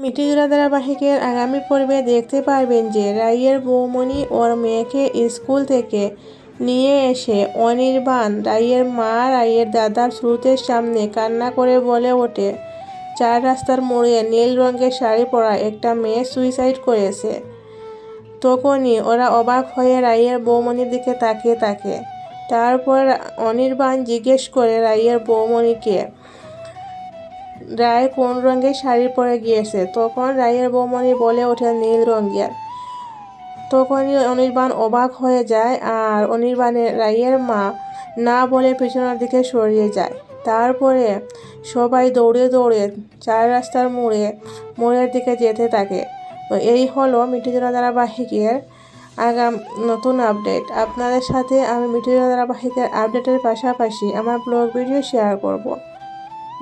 মিঠিজোড়া ধারাবাহিকের আগামী পর্বে দেখতে পারবেন যে রাইয়ের বৌমণি ওর মেয়েকে স্কুল থেকে নিয়ে এসে অনির্বাণ, রাইয়ের মা, রাইয়ের দাদার স্রোতের সামনে কান্না করে বলে ওঠে। চার রাস্তার মোড়ে নীল রঙের শাড়ি পরা একটা মেয়ে সুইসাইড করেছে। তখনই ওরা অবাক হয়ে রাইয়ের বৌমণির দিকে তাকিয়ে থাকে। তারপর অনির্বাণ জিজ্ঞেস করে রাইয়ের বৌমণিকে রায় কোন রঙের শাড়ি পরে গিয়েছে? তখন রায়ের বৌমণি বলে ওঠে নীল রঙের। তখনই অনির্বাণ অবাক হয়ে যায় আর অনির্বাণের রায়ের মা না বলে পিছনের দিকে সরিয়ে যায়। তারপরে সবাই দৌড়ে দৌড়ে চার রাস্তার মোড়ে, মোড়ের দিকে যেতে থাকে। তো এই হলো মিঠিজনা ধারাবাহিকের আগাম নতুন আপডেট। আপনাদের সাথে আমি মিঠিজনা ধারাবাহিকের আপডেটের পাশাপাশি আমার ব্লগ ভিডিও শেয়ার করব।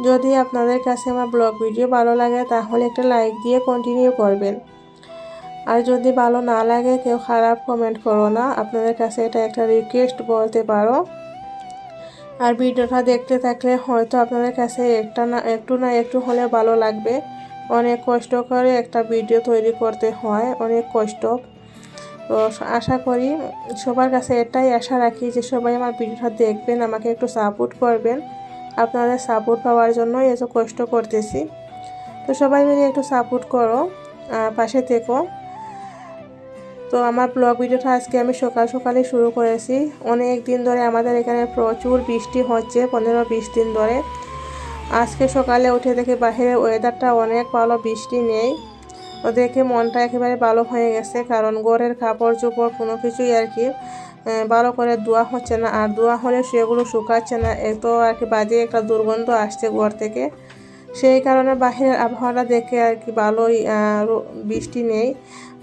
যদি আপনাদের কাছে আমার ব্লগ ভিডিও ভালো লাগে, তাহলে একটা লাইক দিয়ে কন্টিনিউ করবেন। আর যদি ভালো না লাগে, কেউ খারাপ কমেন্ট করো না। আপনাদের কাছে এটা একটা রিকোয়েস্ট বলতে পারো। আর ভিডিওটা দেখতে থাকলে হয়তো আপনাদের কাছে একটা না, একটু না একটু হলে ভালো লাগবে। অনেক কষ্ট করে একটা ভিডিও তৈরি করতে হয়, অনেক কষ্ট। তো আশা করি সবার কাছে এটাই আশা রাখি যে সবাই আমার ভিডিওটা দেখবেন, আমাকে একটু সাপোর্ট করবেন। আপনাদের সাপোর্ট পাওয়ার জন্য এত কষ্ট করতেছি। তো সবাই মিলে একটু সাপোর্ট করো পাশে থেকো। তো আমার ব্লগ ভিডিওটা আজকে আমি সকাল সকালে শুরু করেছি। অনেক দিন ধরে আমাদের এখানে প্রচুর বৃষ্টি হচ্ছে, পনেরো বিশ দিন ধরে। আজকে সকালে উঠে দেখে বাহিরে ওয়েদারটা অনেক ভালো, বৃষ্টি নেই। দেখে মনটা একেবারে ভালো হয়ে গেছে, কারণ গড়ের কাপড় চোপড় কোনো কিছুই আর কি ভালো করে ধোয়া হচ্ছে না। আর ধোয়া হলে সেগুলো শুকাচ্ছে না। এত আর কি বাজে একটা দুর্গন্ধ আসছে ঘর থেকে। সেই কারণে বাহিরের আবহাওয়াটা দেখে আর কি ভালোই বৃষ্টি নেই।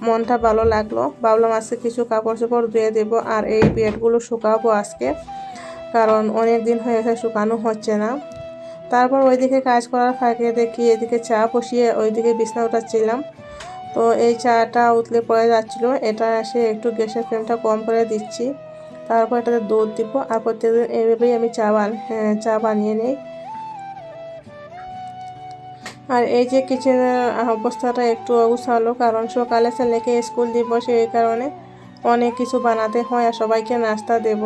মনটা ভালো লাগল। ভাবলাম আজকে কিছু কাপড় চোপড় ধুয়ে দেবো আর এই বেডগুলো শুকাবো আজকে। কারণ অনেক দিন হয়ে গেছে শুকানো হচ্ছে না। তারপর ওইদিকে কাজ করার ফাঁকে দেখি এদিকে চা বসিয়ে ওইদিকে বিছনা উঠাচ্ছিলাম। তো এই চাটা উতলে পড়ে যাচ্ছিল। এটা এসে একটু গ্যাসের ফ্লেমটা কম করে দিচ্ছি। তারপর এটাতে দুধ দিব। আর প্রত্যেকদিন এইভাবেই আমি চা বান হ্যাঁ, চা বানিয়ে নিই। আর এই যে কিচেনের অবস্থাটা একটু অগুছালো কারণ সকালে ছেলেকে স্কুল দিব সেই কারণে অনেক কিছু বানাতে হয় আর সবাইকে নাস্তা দেব।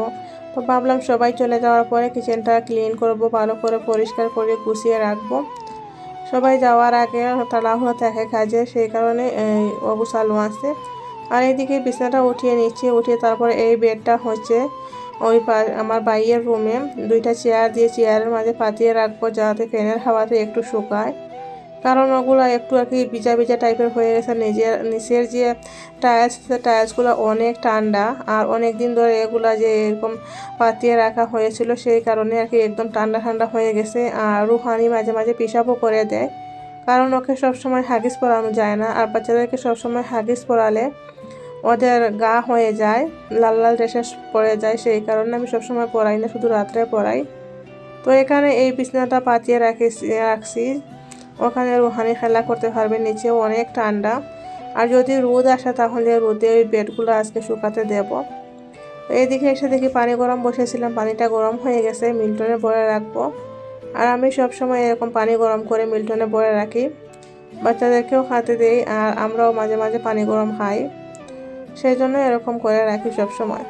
তো ভাবলাম সবাই চলে যাওয়ার পরে কিচেনটা ক্লিন করব ভালো করে পরিষ্কার করে গুছিয়ে রাখব। সবাই যাওয়ার আগে তাড়াহুড়া থাকে কাজে, সেই কারণে অগুছালো আছে। আর এইদিকে বিছানাটা উঠিয়ে নিচ্ছে, উঠিয়ে তারপর এই বেডটা হচ্ছে ওই আমার বাইয়ের রুমে। দুইটা চেয়ার দিয়ে চেয়ারের মাঝে পাতিয়ে রাখব, যাতে ফ্যানের হাওয়াতে একটু শুকায়। কারণ ওগুলো একটু আর কি ভিজা ভিজা টাইপের হয়ে গেছে। নিজের, নিচের যে টায়ার্স টায়ার্সগুলো অনেক ঠান্ডা আর অনেক দিন ধরে এগুলা যে এরকম পাতিয়ে রাখা হয়েছিল, সেই কারণে আর কি একদম ঠান্ডা ঠান্ডা হয়ে গেছে আর রুহানি মাঝে মাঝে পেশাবও করে দেয়। কারণ ওকে সবসময় হাগিস পরানো যায় না আর বাচ্চাদেরকে সবসময় হাগিস পরালে ওদের গা হয়ে যায়, লাল লাল রেশে পড়ে যায়, সেই কারণে আমি সবসময় পরাই না, শুধু রাত্রে পরাই। তো এখানে এই বিছনাটা পাতিয়ে রাখি রাখছি। ওখানে রুহানি খেলা করতে পারবে, নিচেও অনেক ঠান্ডা। আর যদি রোদ আসে তাহলে রোদে ওই বেডগুলো আজকে শুকাতে দেব। এদিকে এসে দেখি পানি গরম বসেছিলাম, পানিটা গরম হয়ে গেছে, মিল্টনে ভরে রাখব। আর আমি সবসময় এরকম পানি গরম করে মিল্টনে ভরে রাখি। বাচ্চাদেরকেও খাতে দিই, আর আমরাও মাঝে মাঝে পানি গরম খাই। সেই জন্য এরকম করে রাখি সব সময়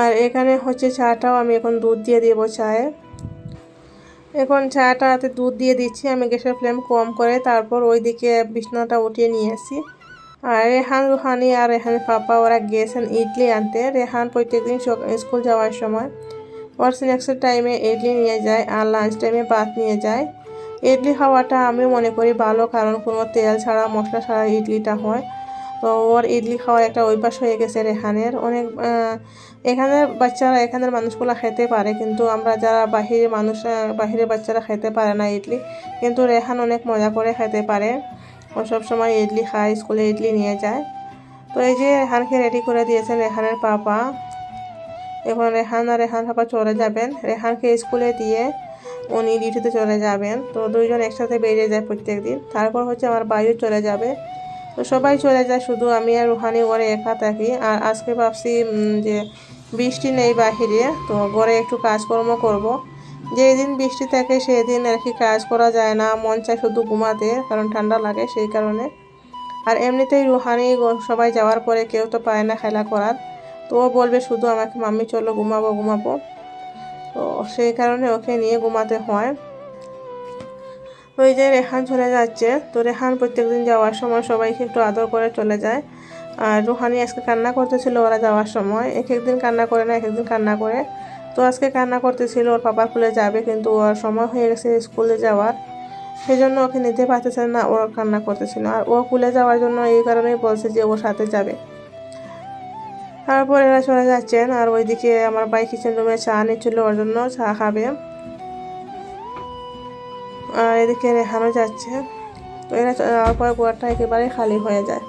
আর এখানে হচ্ছে চাটাও আমি এখন দুধ দিয়ে দেবো চায়ে। এখন চাটাতে দুধ দিয়ে দিচ্ছি, আমি গ্যাসের ফ্লেম কম করে তারপর ওই দিকে বিছনাটা উঠিয়ে নিয়ে আসি। আর রেহান, রুহানি আর রেহানের পাপা, ওরা গিয়েছেন ইডলি আনতে। রেহান প্রত্যেকদিন স্কুল যাওয়ার সময় ওর স্ন্যাক্সের টাইমে ইডলি নিয়ে যায় আর লাঞ্চ টাইমে ভাত নিয়ে যায়। ইডলি খাওয়াটা আমি মনে করি ভালো কারণ কোনো তেল ছাড়া, মশলা ছাড়া ইডলিটা হয়। তো ওর ইডলি খাওয়ার একটা অভ্যাস হয়ে গেছে রেহানের। অনেক এখানের বাচ্চারা, এখানের মানুষগুলো খেতে পারে, কিন্তু আমরা যারা বাহিরের মানুষ বাহিরের বাচ্চারা খেতে পারে না ইডলি, কিন্তু রেহান অনেক মজা করে খেতে পারে। ও সবসময় ইডলি খায়, স্কুলে ইডলি নিয়ে যায়। তো এই যে রেহানকে রেডি করে দিয়েছেন রেহানের পাপা। এখন রেহান আর রেহান পাপা চলে যাবেন। রেহানকে স্কুলে দিয়ে উনি ডিউটিতে চলে যাবেন। তো দুইজন একসাথে বেরিয়ে যায় প্রত্যেক দিন তারপর হচ্ছে আমার বায়ু চলে যাবে। তো সবাই চলে যায়, শুধু আমি আর রুহানি ঘরে একা থাকি। আর আজকে ভাবছি যে বৃষ্টি নেই বাহিরে, তো ঘরে একটু কাজকর্ম করব। যেই দিন বৃষ্টি থাকে সেই দিন আর কি কাজ করা যায় না, মন চায় শুধু ঘুমাতে, কারণ ঠান্ডা লাগে সেই কারণে। আর এমনিতেই রুহানি সবাই যাওয়ার পরে কেউ তো পায় না খেলা করার। তো ও বলবে, শুধু আমাকে, মাম্মি চলো ঘুমাবো ঘুমাবো। তো সেই কারণে ওকে নিয়ে ঘুমাতে হয়। ওই যে রেহান চলে যাচ্ছে। তো রেহান প্রত্যেকদিন যাওয়ার সময় সবাইকে একটু আদর করে চলে যায়। আর রুহানি আজকে কান্না করতেছিল ওরা যাওয়ার সময়। এক একদিন কান্না করে না এক একদিন কান্না করে। তো আজকে কান্না করতেছিল, ওর পাপার খুলে যাবে কিন্তু ওর সময় হয়ে গেছে স্কুলে যাওয়ার। সেই জন্য ওকে নিতে পারতেছে না, ওর কান্না করতেছিল। আর ও খুলে যাওয়ার জন্য এই কারণেই বলছে যে ওর সাথে যাবে। তারপর এরা চলে যাচ্ছেন, আর ওইদিকে আমার ভাই কিচেন রুমে চা নিচ্ছিল, ওর জন্য চা খাবে। আর এদিকে রেহানো যাচ্ছে। তো এরা যাওয়ার পর একেবারে খালি হয়ে যায়।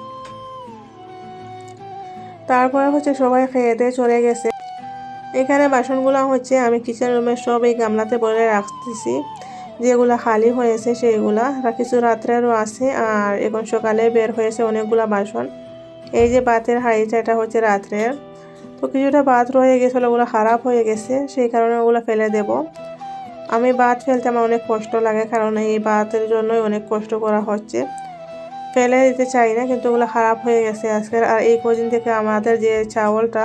তারপরে হচ্ছে সবাই খেয়ে দিয়ে চলে গেছে। এখানে বাসনগুলো হচ্ছে, আমি কিচেন রুমে সব এই গামলাতে বলে রাখতেছি। যেগুলা খালি হয়েছে, সেইগুলা। কিছু রাত্রেরও আছে, আর এখন সকালে বের হয়েছে অনেকগুলা বাসন। এই যে ভাতের হাঁড়িটা, এটা হচ্ছে রাত্রের। তো কিছুটা ভাত রয়ে গেছিল, ওগুলো খারাপ হয়ে গেছে, সেই কারণে ওগুলো ফেলে দেব। আমি ভাত ফেলতে আমার অনেক কষ্ট লাগে, কারণ এই ভাতের জন্যই অনেক কষ্ট করা হচ্ছে। ফেলে দিতে চাই না, কিন্তু ওগুলো খারাপ হয়ে গেছে আজকের। আর এই কদিন থেকে আমাদের যে চাউলটা,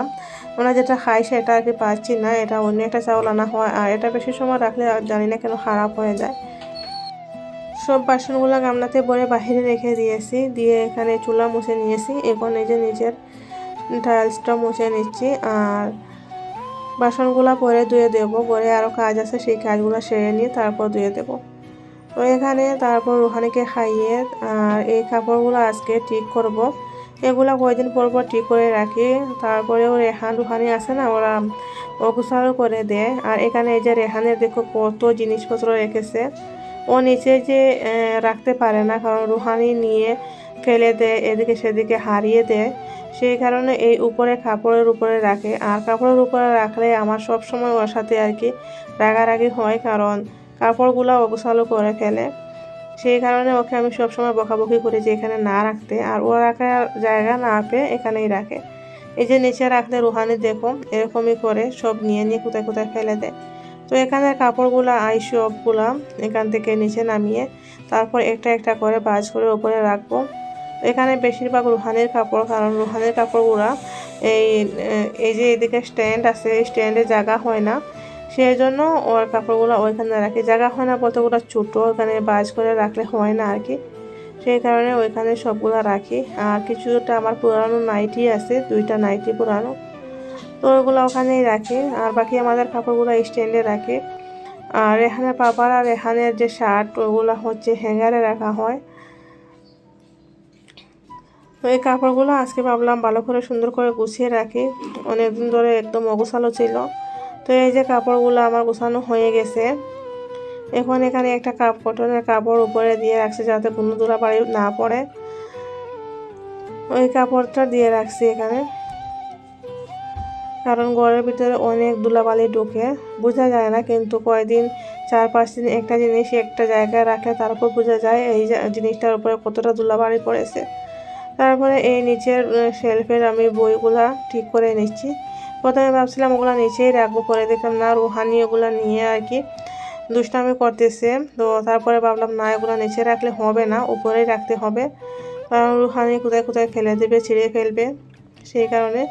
আমরা যেটা খাই সেটা আর কি পাচ্ছি না, এটা অন্য একটা চাউল আনা হয়। আর এটা বেশি সময় রাখলে জানি না কেন খারাপ হয়ে যায়। সব বাসনগুলো গামলাতে ভরে বাহিরে রেখে দিয়েছি, দিয়ে এখানে চুলা মুছে নিয়েছি। এখন এই যে নিজের টাইলসটা মুছে নিচ্ছি, আর বাসনগুলো পরে ধুয়ে দেবো। পরে আরও কাজ আছে, সেই কাজগুলো সেরে নিয়ে তারপর ধুয়ে দেবো। তো এখানে তারপর রুহানিকে খাইয়ে আর এই কাপড়গুলো আজকে ঠিক করব। এগুলো কয়েকদিন পর পর ঠিক করে রাখি। তারপরেও রেহান, রুহানি আছে না, ওরা অগুসারও করে দেয়। আর এখানে এই যে রেহানের দেখো কত জিনিসপত্র রেখেছে। ও নিচে যে রাখতে পারে না, কারণ রুহানি নিয়ে ফেলে দেয় এদিকে সেদিকে হারিয়ে দেয় সেই কারণে এই উপরে কাপড়ের উপরে রাখে। আর কাপড়ের উপরে রাখলে আমার সব সময় ওর সাথে আর কি রাগারাগি হয়, কারণ কাপড়গুলো অগোছালো করে ফেলে। সেই কারণে ওকে আমি সবসময় বকাবকি করি যে এখানে না রাখতে। আর ও রাখার জায়গা না পেয়ে এখানেই রাখে। এই যে নিচে রাখলে রুহানি দেখো, এরকমই করে সব নিয়ে নিয়ে কোথায় কোথায় ফেলে দেয়। তো এখানে কাপড়গুলো আই সবগুলা এখান থেকে নিচে নামিয়ে তারপর একটা একটা করে বাজ করে ওপরে রাখব। এখানে বেশিরভাগ রুহানির কাপড়, কারণ রুহানির কাপড়গুলা এই এই যে এদিকে স্ট্যান্ড আছে, এই স্ট্যান্ডে জায়গা হয় না। সেই জন্য ওর কাপড়গুলো ওইখানে রাখি। জায়গা হয় না বলতে ওগুলো ছোটো ওখানে বাজ করে রাখলে হয় না আর কি। সেই কারণে ওইখানে সবগুলো রাখি। আর কিছুটা আমার পুরানো নাইটি আছে, দুইটা নাইটি পুরানো। তো ওইগুলো ওখানেই রাখে। আর বাকি আমাদের কাপড়গুলো স্ট্যান্ডে রাখে। আর এখানে পাপার আর এখানের যে শার্ট ওগুলো হচ্ছে হ্যাঙ্গারে রাখা হয়। তো এই কাপড়গুলো আজকে ভাবলাম ভালো করে সুন্দর করে গুছিয়ে রাখি। অনেকদিন ধরে একদম অগোছালো ছিল। তো এই যে কাপড়গুলো আমার গোছানো হয়ে গেছে। এখন এখানে একটা কাপ কটনের কাপড় উপরে দিয়ে রাখছি যাতে কোনো বাড়ি না পড়ে। ওই কাপড়টা দিয়ে রাখছি এখানে। কারণ ঘরের ভিতরে অনেক ধুলাবালি ঢুকে। বোঝা যায় না কিন্তু কয়দিন, চার পাঁচ দিন একটা জিনিস একটা জায়গায় রাখলে তারপর বোঝা যায় এই জিনিসটার উপরে কতটা ধুলাবালি পড়েছে। তারপরে এই নিচের শেলফের আমি বইগুলা ঠিক করে নিচ্ছি। প্রথমে ভাবছিলাম ওগুলো নিচেই রাখব, পরে দেখলাম না, রুহানি ওগুলো নিয়ে আর কি দুষ্টামি করতেছে। তো তারপরে ভাবলাম, না, এগুলো নিচে রাখলে হবে না, উপরেই রাখতে হবে। কারণ রুহানি কোথায় কোথায় ফেলে দেবে, ছিঁড়ে ফেলবে, সেই কারণে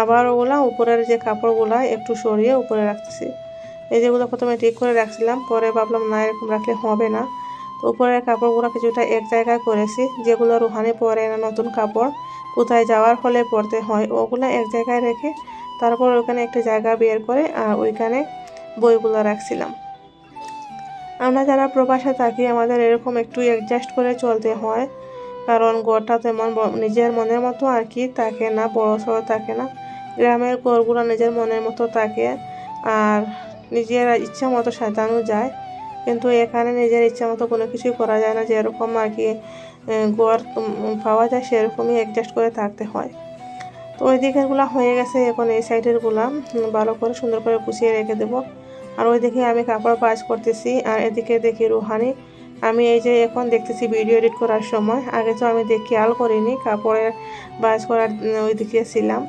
আবার ওগুলা উপরের যে কাপড়গুলা একটু সরিয়ে উপরে রাখতেছি। এই যেগুলো প্রথমে ঠিক করে রাখছিলাম, পরে ভাবলাম, না, এরকম রাখলে হবে না। উপরের কাপড়গুলো কিছুটা এক জায়গায় করেছি, যেগুলো রুহানি পরে না নতুন কাপড় কোথায় যাওয়ার ফলে পরতে হয়, ওগুলো এক জায়গায় রেখে তারপর ওখানে একটা জায়গা বের করে, আর ওইখানে বইগুলো রাখছিলাম। আমরা যারা প্রবাসে থাকি, আমাদের এরকম একটু অ্যাডজাস্ট করে চলতে হয়, কারণ ঘরটা তেমন নিজের মনের মতো আর কি থাকে না, বড় সড়ো থাকে না, গ্রামের ঘরগুলো নিজের মনের মতো থাকে, আর নিজের ইচ্ছা মতো সাজানো যায়। কিন্তু এখানে নিজের ইচ্ছা মতো কোনো কিছুই করা যায় না। যেরকম আর কি উম, পাওয়া যায় সেরকমই অ্যাডজাস্ট করে থাকতে হয়। তো ওই দিকেরগুলো হয়ে গেছে এখন এই সাইডেরগুলা। ভালো করে সুন্দর করে গুছিয়ে রেখে দেবো। আর ওই দিকে আমি কাপড় পাঁচ করতেছি। আর এদিকে দেখি রুহানি। আমি এই যে এখন দেখতেছি ভিডিও এডিট করার সময়। আগে তো আমি দেখ খেয়াল করিনি কাপড়ের বাজ করার ওই দিকে ছিলাম।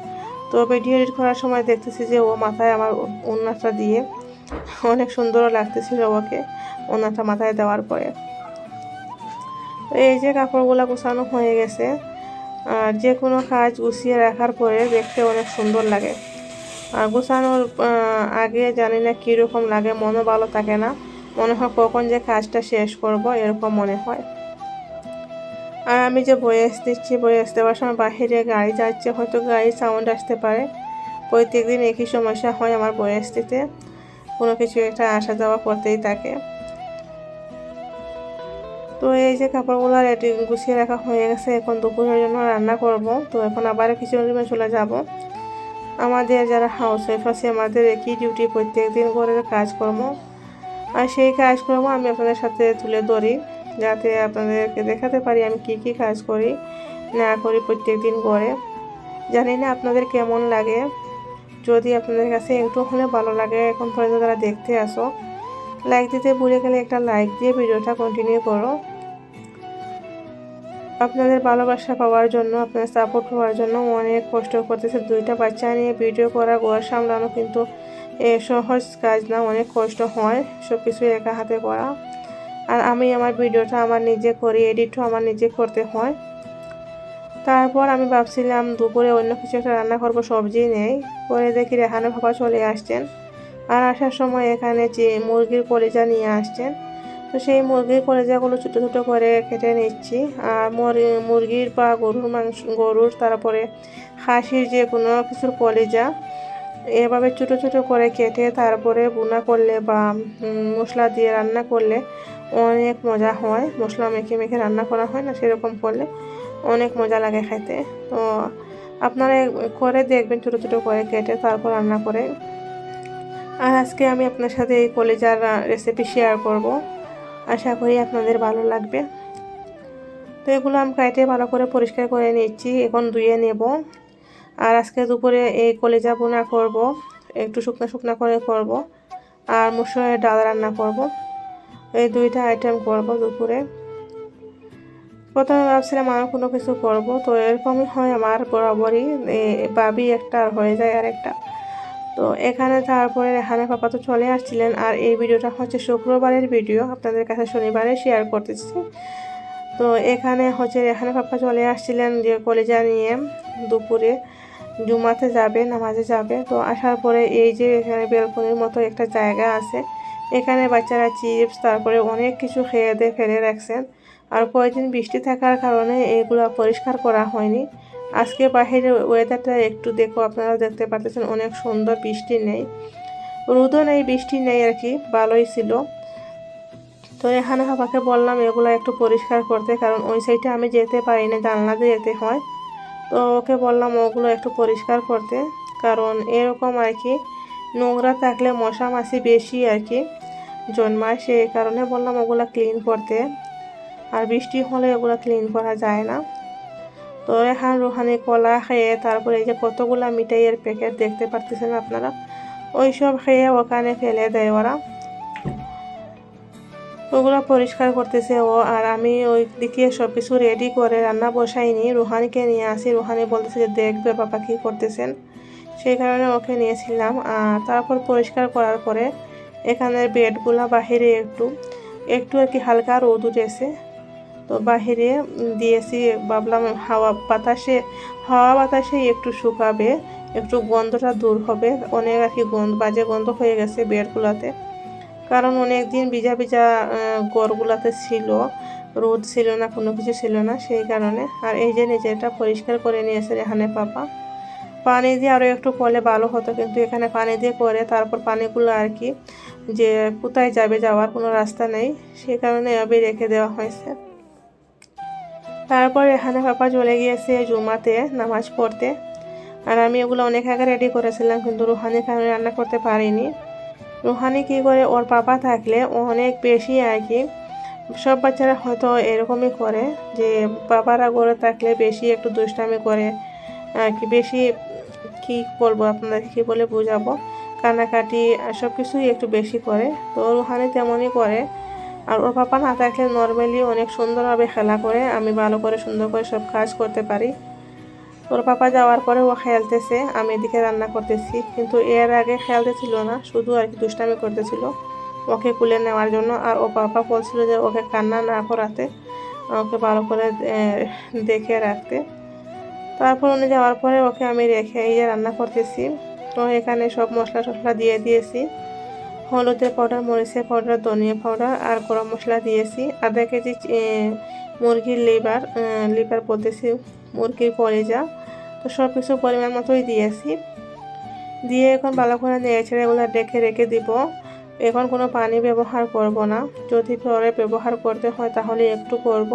তো ভিডিও এডিট করার সময় দেখতেছি যে ও মাথায় আমার উন্নাটা দিয়ে অনেক সুন্দরও লাগতেছিল ওকে ওনাটা মাথায় দেওয়ার পরে। তো এই যে কাপড়গুলো গোছানো হয়ে গেছে, আর যে কোনো কাজ গুছিয়ে রাখার পরে দেখতে অনেক সুন্দর লাগে। আর গোছানোর আগে জানি না কীরকম লাগে, মনও ভালো থাকে না। মনে হয় কখন যে কাজটা শেষ করব, এরকম মনে হয়। আর আমি যে বয়ে বয়েস দিচ্ছি বয়েস দেওয়ার সময় বাহিরে গাড়ি যাচ্ছে, হয়তো গাড়ির সাউন্ড আসতে পারে। প্রত্যেকদিন একই সমস্যা হয় আমার বয়েস দিতে। কোনো কিছু একটা আসা যাওয়া করতেই থাকে। তো এই যে কাপড়গুলো রেডি গুছিয়ে রাখা হয়ে গেছে, এখন দুপুরের জন্য রান্না করব। তো এখন আবার কিছু রুমে চলে যাব। আমাদের যারা হাউস ওয়াইফ আছে, আমাদের একই ডিউটি প্রত্যেক দিন ঘরের কাজকর্ম। আর সেই কাজকর্ম আমি আপনাদের সাথে তুলে ধরি, যাতে আপনাদেরকে দেখাতে পারি আমি কি কি কাজ করি, না করি প্রত্যেক দিন করে। জানি না আপনাদের কেমন লাগে। যদি আপনাদের কাছে একটু হলে ভালো লাগে, এখন পর্যন্ত তারা দেখতে আসো লাইক দিতে ভুলে গেলে একটা লাইক দিয়ে ভিডিওটা কন্টিনিউ করো। আপনাদের ভালোবাসা পাওয়ার জন্য, আপনাদের সাপোর্ট পাওয়ার জন্য অনেক কষ্ট করতেছে। দুইটা বাচ্চা নিয়ে ভিডিও করা ঘর সামলানো কিন্তু এ সহজ কাজ না, অনেক কষ্ট হয় সব কিছু একা হাতে করা। আর আমি আমার ভিডিওটা আমার নিজে করি এডিটও আমার নিজে করতে হয়। তারপর আমি ভাবছিলাম দুপুরে অন্য কিছু একটা রান্না করব, সবজি নেই। পরে দেখি রেহানা বাবা চলে আসছেন। আর আসার সময় এখানে যে মুরগির কলিজা নিয়ে আসছেন। তো সেই মুরগির কলিজাগুলো ছোটো ছোটো করে কেটে নিচ্ছি। আর মুর- মুরগির বা গরুর মাংস, গরুর তারপরে খাসির যে কোনো কিছুর কলিজা, এভাবে ছোটো ছোটো করে কেটে তারপরে বুনা করলে বা মশলা দিয়ে রান্না করলে অনেক মজা হয়। মশলা মেখে মেখে রান্না করা হয় না সেরকম করলে। অনেক মজা লাগে খাইতে। তো আপনারা করে দেখবেন ছোটো ছোটো করে কেটে তারপর রান্না করে। আর আজকে আমি আপনার সাথে এই কলেজার রেসিপি শেয়ার করব। আশা করি আপনাদের ভালো লাগবে। তো এগুলো আমি কাটে ভালো করে পরিষ্কার করে নিচ্ছি, এখন ধুয়ে নেব। আর আজকে দুপুরে এই কলেজা বোনা করব, একটু শুকনো শুকনো করে করব। আর মুসুরের ডাল রান্না করব। এই দুইটা আইটেম করব দুপুরে। প্রথমে ভাবছিলাম আর কোনো কিছু করব। তো এরকমই হয় আমার বরাবরই ভাবি একটা আর হয়ে যায় আর একটা তো এখানে তারপরে রেহানা পাপা তো চলে আসছিলেন আর এই ভিডিওটা হচ্ছে শুক্রবারের ভিডিও। আপনাদের কাছে শনিবারে শেয়ার করতেছি। তো এখানে হচ্ছে রেহানা পাপা চলে আসছিলেন যে কলেজা নিয়ে দুপুরে। জুমাতে যাবে, নামাজে যাবে। তো আসার পরে এই যে এখানে বেলকনির মতো একটা জায়গা আছে। এখানে বাচ্চারা চিপস তারপরে অনেক কিছু খেয়ে দিয়ে ফেলে রাখছেন। আর কয়েকদিন বৃষ্টি থাকার কারণে এগুলো পরিষ্কার করা হয়নি। আজকে বাহিরের ওয়েদারটা একটু দেখো, আপনারা দেখতে পাচ্ছেন অনেক সুন্দর বৃষ্টি নেই। রোদও নেই, বৃষ্টি নেই আর কি, ভালোই ছিল। তো এখানে বাবাকে বললাম এগুলো একটু পরিষ্কার করতে, কারণ ওই সাইডে আমি যেতে পারি না জানলা দিয়ে যেতে হয়। তো ওকে বললাম ওগুলো একটু পরিষ্কার করতে, কারণ এরকম আর কি, নোংরা থাকলে মশা মাছি বেশি আর কি, জন্মায়। সেই কারণে বললাম ওগুলো ক্লিন করতে। আর বৃষ্টি হলে ওগুলো ক্লিন করা যায় না। তো এখন রুহানি কলা খেয়ে তারপরে এই যে কতগুলা মিঠাইয়ের প্যাকেট দেখতে পারতেছেন আপনারা? ওই সব খেয়ে ওখানে ফেলে দেয় ওরা। ওগুলো পরিষ্কার করতেছে ও, আর আমি ওই দিকে সব কিছু রেডি করে রান্না বসাইনি। রুহানিকে নিয়ে আসি। রুহানি বলতেছে যে, দেখবে বাবা কী করতেছেন? সেই কারণে ওকে নিয়েছিলাম। আর তারপর পরিষ্কার করার পরে এখানের বেডগুলো বাহিরে একটু একটু আর কি হালকা রোদ উঠেছে। তো বাহিরে দিয়েছি, ভাবলাম হাওয়া বাতাসে হাওয়া বাতাসে একটু শুকাবে, একটু গন্ধটা দূর হবে। অনেক আর কি গন্ধ, বাজে গন্ধ হয়ে গেছে বেডগুলোতে কারণ অনেক দিন ভিজা ভিজা গড়গুলাতে ছিল, রোদ ছিল না, কোনো কিছু ছিল না, সেই কারণে। আর এই যে নিজেটা পরিষ্কার করে নিয়েছে এখানে পাপা। পানি দিয়ে আরও একটু করলে ভালো হতো, কিন্তু এখানে পানি দিয়ে করে, তারপর পানিগুলো আর কি যে কোথায় যাবে যাওয়ার কোনো রাস্তা নেই, সেই কারণে এভাবে রেখে দেওয়া হয়েছে। তারপর এখানে পাপা চলে গিয়েছে জুমাতে নামাজ পড়তে। আর আমি ওগুলো অনেক আগে রেডি করেছিলাম, কিন্তু রুহানির কারণে রান্না করতে পারিনি। রুহানি কী করে, ওর পাপা থাকলে ও অনেক বেশি আর কি। সব বাচ্চারা হয়তো এরকমই করে যে বাবারা গড়ে থাকলে বেশি একটু দুষ্টামি করে কি বেশি কি বলব আপনাদেরকে কী বলে বোঝাবো? কান্নাকাটি সব কিছুই একটু বেশি করে। তো রুহানি তেমনই করে। আর ওর পাপা না থাকলে নর্মালি অনেক সুন্দরভাবে খেলা করে, আমি ভালো করে সুন্দর করে সব কাজ করতে পারি। ওর পাপা যাওয়ার পরে ও খেলতেছে, আমি এদিকে রান্না করতেছি, কিন্তু এর আগে খেলতে ছিল না, শুধু আর কি দুষ্টামি করতেছিল ওকে কুলে নেওয়ার জন্য। আর ও পাপা বলছিল যে ওকে কান্না না করাতে, ওকে ভালো করে দেখে রাখতে। তারপর উনি যাওয়ার পরে ওকে আমি রেখে এই রান্না করতেছি, তো এখানে সব মশলা টশলা দিয়ে দিয়েছি। হলুদের পাউডার, মরিচের পাউডার, ধনিয়া পাউডার আর গরম মশলা দিয়েছি। আধা কেজি মুরগির লিভার লিভার বলতেছি, মুরগির কলেজা তো সব কিছু পরিমাণ মতোই দিয়েছি। দিয়ে এখন ভালো করে নেড়ে ছেড়ে এগুলো ডেকে রেখে দিব। এখন কোনো পানি ব্যবহার করব না। যদি পরে ব্যবহার করতে হয় তাহলে একটু করব।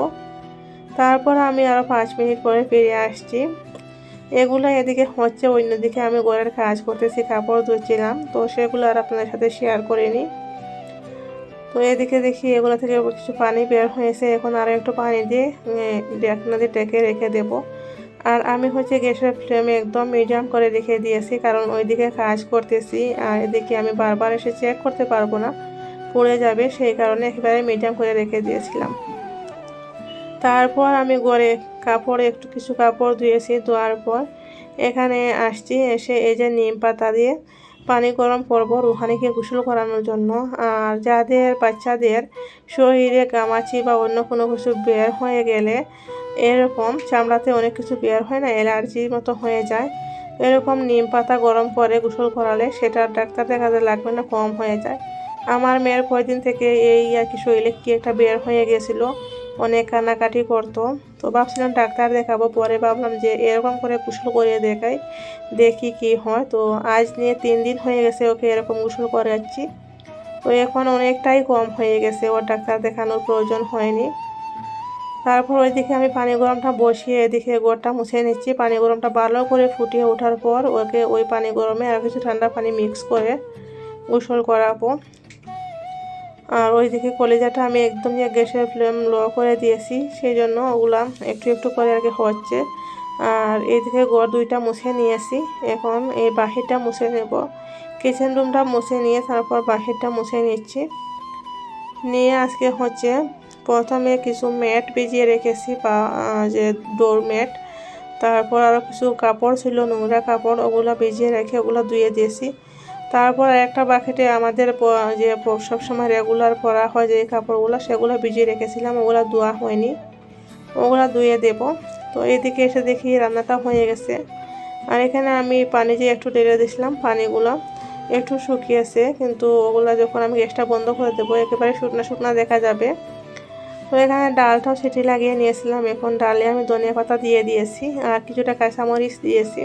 তারপর আমি আরও পাঁচ মিনিট পরে ফিরে আসছি। এগুলো এদিকে হচ্ছে, অন্যদিকে আমি ঘরের কাজ করতেছি, কাপড় ধুচ্ছিলাম। তো সেগুলো আর আপনাদের সাথে শেয়ার করে নিই তো এদিকে দেখি এগুলো থেকে কিছু পানি বের হয়েছে। এখন আরও একটু পানি দিয়ে ঢাকনা দিয়ে ডেকে রেখে দেব। আর আমি হচ্ছে গ্যাসের ফ্লেমে একদম মিডিয়াম করে রেখে দিয়েছি, কারণ ওইদিকে কাজ করতেছি। আর এদিকে আমি বারবার এসে চেক করতে পারব না, পড়ে যাবে, সেই কারণে একেবারে মিডিয়াম করে রেখে দিয়েছিলাম। তারপর আমি গড়ে কাপড় একটু কিছু কাপড় ধুয়েছি, ধোয়ার পর এখানে আসছি, এসে এই যে নিম পাতা দিয়ে পানি গরম করব রুহানিকে গোসল করানোর জন্য। আর যাদের বাচ্চাদের শরীরে গামাচি বা অন্য কোনো কিছু বের হয়ে গেলে এরকম চামড়াতে অনেক কিছু বের হয় না, অ্যালার্জির মতো হয়ে যায়। এরকম নিম পাতা গরম করে গোসল করালে সেটা ডাক্তার দেখাতে লাগবে না, কম হয়ে যায়। আমার মেয়ের কয়েকদিন থেকে এই আর কি শরীরে কি একটা বের হয়ে গেছিল অনেক কান্নাকাটি করতো। তো ভাবছিলাম ডাক্তার দেখাবো, পরে ভাবলাম যে এরকম করে গোসল করিয়ে দেখাই, দেখি কি হয়। তো আজ নিয়ে তিন দিন হয়ে গেছে ওকে এরকম গোসল করাচ্ছি। তো এখন অনেকটাই কম হয়ে গেছে, ওর ডাক্তার দেখানোর প্রয়োজন হয়নি। তারপর ওইদিকে আমি পানি গরমটা বসিয়ে এদিকে গোড়টা মুছে নিচ্ছি। পানি গরমটা ভালো করে ফুটিয়ে ওঠার পর ওকে ওই পানি গরমে আর কিছু ঠান্ডা পানি মিক্স করে গোসল করাবো। আর ওইদিকে কলিজাটা আমি একদম গ্যাসের ফ্লেম লো করে দিয়েছি, সেই জন্য ওগুলা একটু একটু করে আর কি হচ্ছে। আর এইদিকে গড় দুইটা মুছে নিয়েছি, এখন এই বাহিরটা মুছে নেব। কিচেন রুমটা মুছে নিয়ে তারপর বাহিরটা মুছে নিচ্ছি। নিয়ে আজকে হচ্ছে প্রথমে কিছু ম্যাট ভিজিয়ে রেখেছি, বা যে ডোর ম্যাট তারপর আরও কিছু কাপড় ছিল, নোংরা কাপড়, ওগুলো ভিজিয়ে রেখে ওগুলো ধুয়ে দিয়েছি। তারপর একটা বাকেটে আমাদের যে সবসময় রেগুলার পরা হয় যে কাপড়গুলো, সেগুলো ভিজিয়ে রেখেছিলাম। ওগুলো ধোয়া হয়নি। ওগুলো ধুয়ে দেব। তো এদিকে এসে দেখি রান্নাটা হয়ে গেছে। আর এখানে আমি পানি যে একটু ঢেলে দিয়েছিলাম, পানিগুলো একটু শুকিয়েছে। কিন্তু ওগুলো যখন আমি গ্যাসটা বন্ধ করে দেবো, একেবারে শুকনা শুকনা দেখা যাবে। তো এখানে ডালটাও সেটি লাগিয়ে নিয়েছিলাম। এখন ডালে আমি ধনিয়া পাতা দিয়ে দিয়েছি আর কিছুটা কাঁচামরিচ দিয়েছি।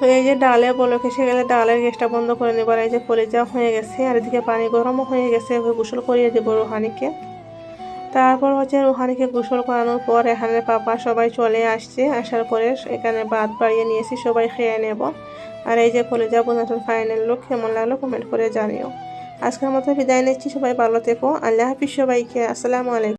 তো এই যে ডালে বলক এসে গেলে ডালের গ্যাসটা বন্ধ করে নেবার, এই যে কলিজা হয়ে গেছে, আর এদিকে পানি গরমও হয়ে গেছে গোসল করিয়ে দেবো রুহানিকে। তারপর হচ্ছে রুহানিকে গোসল করানোর পর এখানে পাপা সবাই চলে আসছে, আসার পরে এখানে ভাত বাড়িয়ে নিয়েছি, সবাই খেয়ে নেব। আর এই যে কলেজা বোনাটোর ফাইনাল লোক কেমন লাগল কমেন্ট করে জানিও। আজকের মতো বিদায় নিচ্ছি, সবাই ভালো থেকো, আল্লাহ হাফিজ সবাইকে, আসসালামু আলাইকুম।